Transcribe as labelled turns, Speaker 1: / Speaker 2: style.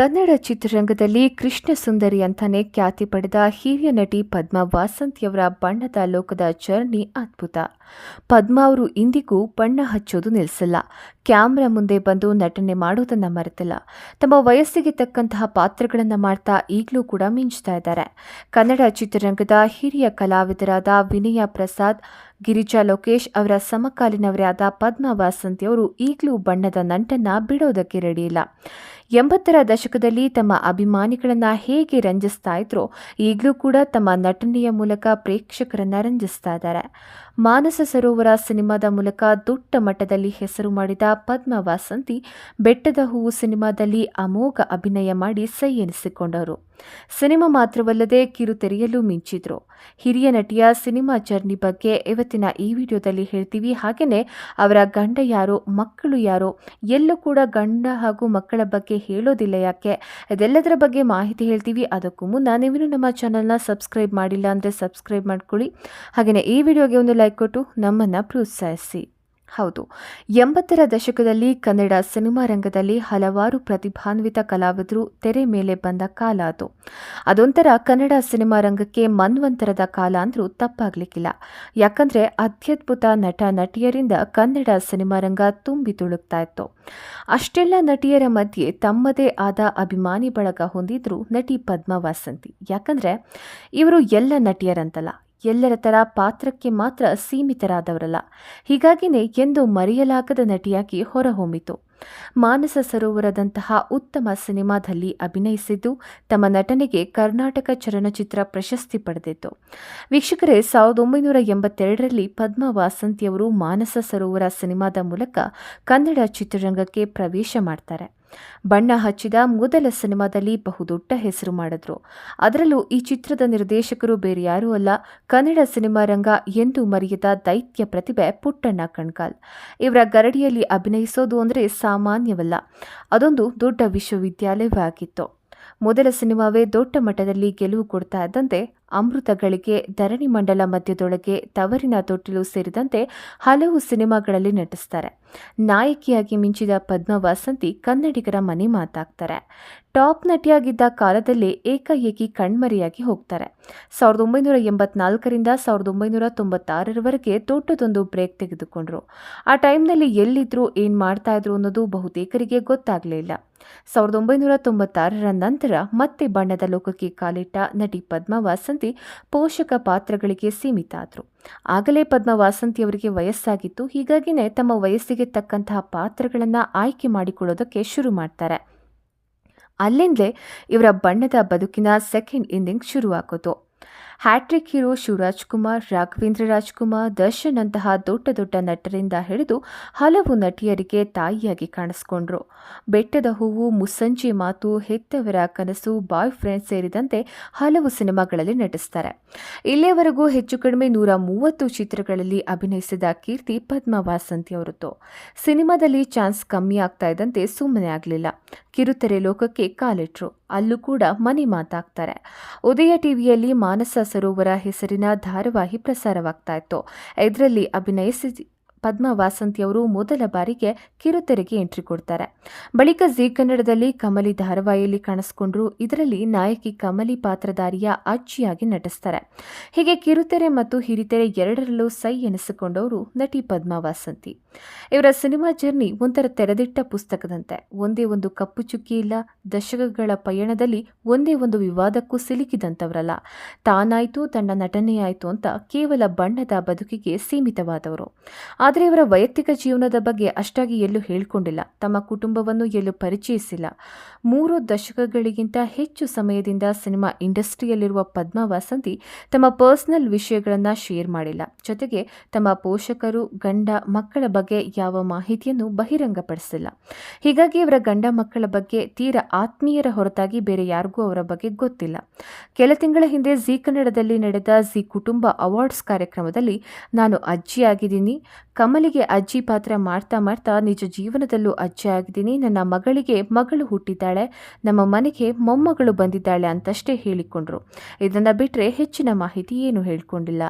Speaker 1: ಕನ್ನಡ ಚಿತ್ರರಂಗದಲ್ಲಿ ಕೃಷ್ಣ ಸುಂದರಿ ಅಂತಾನೆ ಖ್ಯಾತಿ ಪಡೆದ ಹಿರಿಯ ನಟಿ ಪದ್ಮಾ ವಾಸಂತಿಯವರ ಬಣ್ಣದ ಲೋಕದ ಜರ್ನಿ ಅದ್ಭುತ. ಪದ್ಮಾ ಅವರು ಇಂದಿಗೂ ಬಣ್ಣ ಹಚ್ಚೋದು ನಿಲ್ಲಿಸಲ್ಲ ಕ್ಯಾಮ್ರಾ ಮುಂದೆ ಬಂದು ನಟನೆ ಮಾಡೋದನ್ನು ಮರೆತಿಲ್ಲ. ತಮ್ಮ ವಯಸ್ಸಿಗೆ ತಕ್ಕಂತಹ ಪಾತ್ರಗಳನ್ನು ಮಾಡ್ತಾ ಈಗಲೂ ಕೂಡ ಮಿಂಚ್ತಾ ಇದ್ದಾರೆ. ಕನ್ನಡ ಚಿತ್ರರಂಗದ ಹಿರಿಯ ಕಲಾವಿದರಾದ ವಿನಯ ಪ್ರಸಾದ್, ಗಿರಿಜಾ ಲೋಕೇಶ್ ಅವರ ಸಮಕಾಲೀನವರೇ ಆದ ಪದ್ಮಾ ವಾಸಂತಿಯವರು ಈಗಲೂ ಬಣ್ಣದ ನಂಟನ್ನ ಬಿಡೋದಕ್ಕೆ ರೆಡಿಯಿಲ್ಲ ಎಂಬತ್ತರ ದಶಕದಲ್ಲಿ ತಮ್ಮ ಅಭಿಮಾನಿಗಳನ್ನ ಹೇಗೆ ರಂಜಿಸ್ತಾ ಇದ್ರೋ, ಈಗಲೂ ಕೂಡ ತಮ್ಮ ನಟನೆಯ ಮೂಲಕ ಪ್ರೇಕ್ಷಕರನ್ನ ರಂಜಿಸ್ತಾ ಇದ್ದಾರೆ. ಮಾನಸ ಸರೋವರ ಸಿನಿಮಾದ ಮೂಲಕ ದೊಡ್ಡ ಮಟ್ಟದಲ್ಲಿ ಹೆಸರು ಮಾಡಿದ ಪದ್ಮ ವಾಸಂತಿ ಬೆಟ್ಟದ ಹೂವು ಸಿನಿಮಾದಲ್ಲಿ ಅಮೋಘ ಅಭಿನಯ ಮಾಡಿ ಸೈ ಎನಿಸಿಕೊಂಡವರು ಸಿನಿಮಾ ಮಾತ್ರವಲ್ಲದೆ ಕಿರುತೆರೆಯಲ್ಲೂ ಮಿಂಚಿದ್ರು. ಹಿರಿಯ ನಟಿಯ ಸಿನಿಮಾ ಜರ್ನಿ ಬಗ್ಗೆ ಇವತ್ತಿನ ಈ ವಿಡಿಯೋದಲ್ಲಿ ಹೇಳ್ತೀವಿ. ಹಾಗೆಯೇ ಅವರ ಗಂಡ ಯಾರು, ಮಕ್ಕಳು ಯಾರು, ಎಲ್ಲೂ ಕೂಡ ಗಂಡ ಹಾಗೂ ಮಕ್ಕಳ ಬಗ್ಗೆ ಹೇಳೋದಿಲ್ಲ ಯಾಕೆ? ಇದೆಲ್ಲದರ ಬಗ್ಗೆ ಮಾಹಿತಿ ಹೇಳ್ತೀವಿ. ಅದಕ್ಕೂ ಮುನ್ನ ನೀವು ನಮ್ಮ ಚಾನಲ್ನ ಸಬ್ಸ್ಕ್ರೈಬ್ ಮಾಡಿಲ್ಲ ಅಂದರೆ ಸಬ್ಸ್ಕ್ರೈಬ್ ಮಾಡ್ಕೊಳ್ಳಿ. ಹಾಗೆಯೇ ಈ ವಿಡಿಯೋಗೆ ಒಂದು ಲೈಕ್ ಕೊಟ್ಟು ನಮ್ಮನ್ನು ಪ್ರೋತ್ಸಾಹಿಸಿ. ಹೌದು. ಎಂಬತ್ತರ ದಶಕದಲ್ಲಿ ಕನ್ನಡ ಸಿನಿಮಾ ರಂಗದಲ್ಲಿ ಹಲವಾರು ಪ್ರತಿಭಾನ್ವಿತ ಕಲಾವಿದರು ತೆರೆ ಮೇಲೆ ಬಂದ ಕಾಲ ಅದು. ಅದೊಂಥರ ಕನ್ನಡ ಸಿನಿಮಾ ರಂಗಕ್ಕೆ ಮನ್ವಂತರದ ಕಾಲ ಅಂದ್ರೂ ತಪ್ಪಾಗ್ಲಿಕ್ಕಿಲ್ಲ. ಯಾಕಂದ್ರೆ ಅತ್ಯದ್ಭುತ ನಟ ನಟಿಯರಿಂದ ಕನ್ನಡ ಸಿನಿಮಾ ರಂಗ ತುಂಬಿ ತುಳುಕ್ತಾ ಇತ್ತು. ಅಷ್ಟೆಲ್ಲ ನಟಿಯರ ಮಧ್ಯೆ ತಮ್ಮದೇ ಆದ ಅಭಿಮಾನಿ ಬಳಗ ಹೊಂದಿದ್ರು ನಟಿ ಪದ್ಮ ವಾಸಂತಿ ಯಾಕಂದ್ರೆ ಇವರು ಎಲ್ಲ ನಟಿಯರಂತಲ್ಲ. ಎಲ್ಲರ ಥರ ಪಾತ್ರಕ್ಕೆ ಮಾತ್ರ ಸೀಮಿತರಾದವರಲ್ಲ. ಹೀಗಾಗಿನೇ ಎಂದು ಮರೆಯಲಾಗದ ನಟಿಯಾಗಿ ಹೊರಹೊಮ್ಮಿತು. ಮಾನಸ ಸರೋವರದಂತಹ ಉತ್ತಮ ಸಿನಿಮಾದಲ್ಲಿ ಅಭಿನಯಿಸಿದ್ದು ತಮ್ಮ ನಟನೆಗೆ ಕರ್ನಾಟಕ ಚಲನಚಿತ್ರ ಪ್ರಶಸ್ತಿ ಪಡೆದಿತ್ತು. ವೀಕ್ಷಕರೇ, ಸಾವಿರದ ಒಂಬೈನೂರ ಎಂಬತ್ತೆರಡರಲ್ಲಿ ಪದ್ಮ ವಾಸಂತಿಯವರು ಮಾನಸ ಸರೋವರ ಸಿನಿಮಾದ ಮೂಲಕ ಕನ್ನಡ ಚಿತ್ರರಂಗಕ್ಕೆ ಪ್ರವೇಶ ಮಾಡ್ತಾರೆ. ಬಣ್ಣ ಹಚ್ಚಿದ ಮೊದಲ ಸಿನಿಮಾದಲ್ಲಿ ಬಹುದೊಡ್ಡ ಹೆಸರು ಮಾಡಿದ್ರು. ಅದರಲ್ಲೂ ಈ ಚಿತ್ರದ ನಿರ್ದೇಶಕರು ಬೇರೆ ಯಾರೂ ಅಲ್ಲ, ಕನ್ನಡ ಸಿನಿಮಾ ರಂಗ ಎಂದು ಮರೆಯದ ದೈತ್ಯ ಪ್ರತಿಭೆ ಪುಟ್ಟಣ್ಣ ಕಣ್ಕಾಲ್. ಇವರ ಗರಡಿಯಲ್ಲಿ ಅಭಿನಯಿಸೋದು ಅಂದರೆ ಸಾಮಾನ್ಯವಲ್ಲ, ಅದೊಂದು ದೊಡ್ಡ ವಿಶ್ವವಿದ್ಯಾಲಯವೇ ಆಗಿತ್ತು ಮೊದಲ ಸಿನಿಮಾವೇ ದೊಡ್ಡ ಮಟ್ಟದಲ್ಲಿ ಗೆಲುವು ಕೊಡ್ತಾ ಇದ್ದಂತೆ ಅಮೃತಗಳಿಗೆ ಧರಣಿ ಮಂಡಲ ಮಧ್ಯದೊಳಗೆ ತವರಿನ ತೊಟ್ಟಿಲು ಸೇರಿದಂತೆ ಹಲವು ಸಿನಿಮಾಗಳಲ್ಲಿ ನಟಿಸ್ತಾರೆ. ನಾಯಕಿಯಾಗಿ ಮಿಂಚಿದ ಪದ್ಮ ವಾಸಂತಿ ಕನ್ನಡಿಗರ ಮನೆ ಮಾತಾಗ್ತಾರೆ. ಟಾಪ್ ನಟಿಯಾಗಿದ್ದ ಕಾಲದಲ್ಲಿ ಏಕಾಏಕಿ ಕಣ್ಮರೆಯಾಗಿ ಹೋಗ್ತಾರೆ. ಸಾವಿರದ ಒಂಬೈನೂರ ಎಂಬತ್ನಾಲ್ಕರಿಂದ ಸಾವಿರದ ಒಂಬೈನೂರ ತೊಂಬತ್ತಾರರವರೆಗೆ ದೊಡ್ಡದೊಂದು ಬ್ರೇಕ್ ತೆಗೆದುಕೊಂಡ್ರು. ಆ ಟೈಮ್ನಲ್ಲಿ ಎಲ್ಲಿದ್ರು ಏನು ಮಾಡ್ತಾ ಇದ್ರು ಅನ್ನೋದು ಬಹುತೇಕರಿಗೆ ಗೊತ್ತಾಗಲಿಲ್ಲ ಸಾವಿರದ ಒಂಬೈನೂರ ತೊಂಬತ್ತಾರರ ನಂತರ ಮತ್ತೆ ಬಣ್ಣದ ಲೋಕಕ್ಕೆ ಕಾಲಿಟ್ಟ ನಟಿ ಪದ್ಮ ವಾಸಂತಿ ಪೋಷಕ ಪಾತ್ರಗಳಿಗೆ ಸೀಮಿತ ಆದರು ಆಗಲೇ ಪದ್ಮ ವಾಸಂತಿಯವರಿಗೆ ವಯಸ್ಸಾಗಿತ್ತು. ಹೀಗಾಗಿನೇ ತಮ್ಮ ವಯಸ್ಸಿಗೆ ತಕ್ಕಂತಹ ಪಾತ್ರಗಳನ್ನು ಆಯ್ಕೆ ಮಾಡಿಕೊಳ್ಳೋದಕ್ಕೆ ಶುರು ಮಾಡ್ತಾರೆ. ಅಲ್ಲಿಂದಲೇ ಇವರ ಬಣ್ಣದ ಬದುಕಿನ second inning ಶುರುವಾಗೋದು. Hat trick hero Shivaraj Kumar Raghavendra Rajkumar Darshan ಅಂತಹ ದೊಡ್ಡ ದೊಡ್ಡ ನಟರಿಂದ ಹಿಡಿದು ಹಲವು ನಟಿಯರಿಗೆ ತಾಯಿಯಾಗಿ ಕಾಣಿಸಿಕೊಂಡ್ರು. ಬೆಟ್ಟದ ಹೂವು, ಮುಸ್ಸಂಜೆ ಮಾತು, ಹೆತ್ತವರ ಕನಸು ಬಾಯ್ ಫ್ರೆಂಡ್ ಸೇರಿದಂತೆ ಹಲವು ಸಿನಿಮಾಗಳಲ್ಲಿ ನಟಿಸ್ತಾರೆ. ಇಲ್ಲಿಯವರೆಗೂ ಹೆಚ್ಚು ಕಡಿಮೆ ನೂರ ಮೂವತ್ತು ಚಿತ್ರಗಳಲ್ಲಿ ಅಭಿನಯಿಸಿದ ಕೀರ್ತಿ ಪದ್ಮ ವಾಸಂತಿ ಅವರದ್ದು. ಸಿನಿಮಾದಲ್ಲಿ ಚಾನ್ಸ್ ಕಮ್ಮಿ ಆಗ್ತಾ ಇದ್ದಂತೆ ಸುಮ್ಮನೆ ಆಗಲಿಲ್ಲ. ಕಿರುತೆರೆ ಲೋಕಕ್ಕೆ ಕಾಲಿಟ್ರು. ಅಲ್ಲೂ ಕೂಡ ಮನೆ ಮಾತಾಗ್ತಾರೆ. ಉದಯ ಟಿವಿಯಲ್ಲಿ ಮಾನಸ ಸರೋವರ ಹೆಸರಿನ ಧಾರಾವಾಹಿ ಪ್ರಸಾರವಾಗ್ತಾ ಇತ್ತು. ಇದರಲ್ಲಿ ಅಭಿನಯಿಸಿ ಪದ್ಮ ವಾಸಂತಿಯವರು ಮೊದಲ ಬಾರಿಗೆ ಕಿರುತೆರೆಗೆ ಎಂಟ್ರಿ ಕೊಡ್ತಾರೆ. ಬಳಿಕ ಜೀ ಕನ್ನಡದಲ್ಲಿ ಕಮಲಿ ಧಾರಾವಾಹಿಯಲ್ಲಿ ಕಾಣಿಸ್ಕೊಂಡ್ರು. ಇದರಲ್ಲಿ ನಾಯಕಿ ಕಮಲಿ ಪಾತ್ರಧಾರಿಯ ಅಜ್ಜಿಯಾಗಿ ನಟಿಸ್ತಾರೆ. ಹೀಗೆ ಕಿರುತೆರೆ ಮತ್ತು ಹಿರಿತೆರೆ ಎರಡರಲ್ಲೂ ಸೈ ಎನಿಸಿಕೊಂಡವರು ನಟಿ ಪದ್ಮ ವಾಸಂತಿ ಇವರ ಸಿನಿಮಾ ಜರ್ನಿ ಒಂಥರ ತೆರೆದಿಟ್ಟ ಪುಸ್ತಕದಂತೆ. ಒಂದೇ ಒಂದು ಕಪ್ಪು ಚುಕ್ಕಿ ಇಲ್ಲ, ದಶಕಗಳ ಪಯಣದಲ್ಲಿ ಒಂದೇ ಒಂದು ವಿವಾದಕ್ಕೂ ಸಿಲುಕಿದಂಥವರಲ್ಲ. ತಾನಾಯ್ತು, ತನ್ನ ನಟನೆಯಾಯಿತು ಅಂತ ಕೇವಲ ಬಣ್ಣದ ಬದುಕಿಗೆ ಸೀಮಿತವಾದವರು. ಆದರೆ ಇವರ ವೈಯಕ್ತಿಕ ಜೀವನದ ಬಗ್ಗೆ ಅಷ್ಟಾಗಿ ಎಲ್ಲೂ ಹೇಳಿಕೊಂಡಿಲ್ಲ. ತಮ್ಮ ಕುಟುಂಬವನ್ನು ಎಲ್ಲೂ ಪರಿಚಯಿಸಿಲ್ಲ. ಮೂರು ದಶಕಗಳಿಗಿಂತ ಹೆಚ್ಚು ಸಮಯದಿಂದ ಸಿನಿಮಾ ಇಂಡಸ್ಟ್ರಿಯಲ್ಲಿರುವ ಪದ್ಮ ವಾಸಂತಿ ತಮ್ಮ ಪರ್ಸನಲ್ ವಿಷಯಗಳನ್ನು ಶೇರ್ ಮಾಡಿಲ್ಲ. ಜೊತೆಗೆ ತಮ್ಮ ಪೋಷಕರು, ಗಂಡ, ಮಕ್ಕಳ ಬಗ್ಗೆ ಯಾವ ಮಾಹಿತಿಯನ್ನು ಬಹಿರಂಗಪಡಿಸಿಲ್ಲ. ಹೀಗಾಗಿ ಇವರ ಗಂಡ ಮಕ್ಕಳ ಬಗ್ಗೆ ತೀರ ಆತ್ಮೀಯರ ಹೊರತಾಗಿ ಬೇರೆ ಯಾರಿಗೂ ಅವರ ಬಗ್ಗೆ ಗೊತ್ತಿಲ್ಲ. ಕೆಲ ತಿಂಗಳ ಹಿಂದೆ ಜಿ ಕನ್ನಡದಲ್ಲಿ ನಡೆದ ಜಿ ಕುಟುಂಬ ಅವಾರ್ಡ್ಸ್ ಕಾರ್ಯಕ್ರಮದಲ್ಲಿ ನಾನು ಅಜ್ಜಿಯಾಗಿದ್ದೀನಿ. ಕಮಲಿಗೆ ಅಜ್ಜಿ ಪಾತ್ರ ಮಾಡ್ತಾ ಮಾಡ್ತಾ ನಿಜ ಜೀವನದಲ್ಲೂ ಅಜ್ಜಿ ಆಗಿದ್ದೀನಿ. ನನ್ನ ಮಗಳಿಗೆ ಮಗಳು ಹುಟ್ಟಿದ್ದಾಳೆ. ನಮ್ಮ ಮನೆಗೆ ಮೊಮ್ಮಗಳು ಬಂದಿದ್ದಾಳೆ ಅಂತಷ್ಟೇ ಹೇಳಿಕೊಂಡ್ರು. ಇದನ್ನು ಬಿಟ್ಟರೆ ಹೆಚ್ಚಿನ ಮಾಹಿತಿ ಏನು ಹೇಳ್ಕೊಂಡಿಲ್ಲ.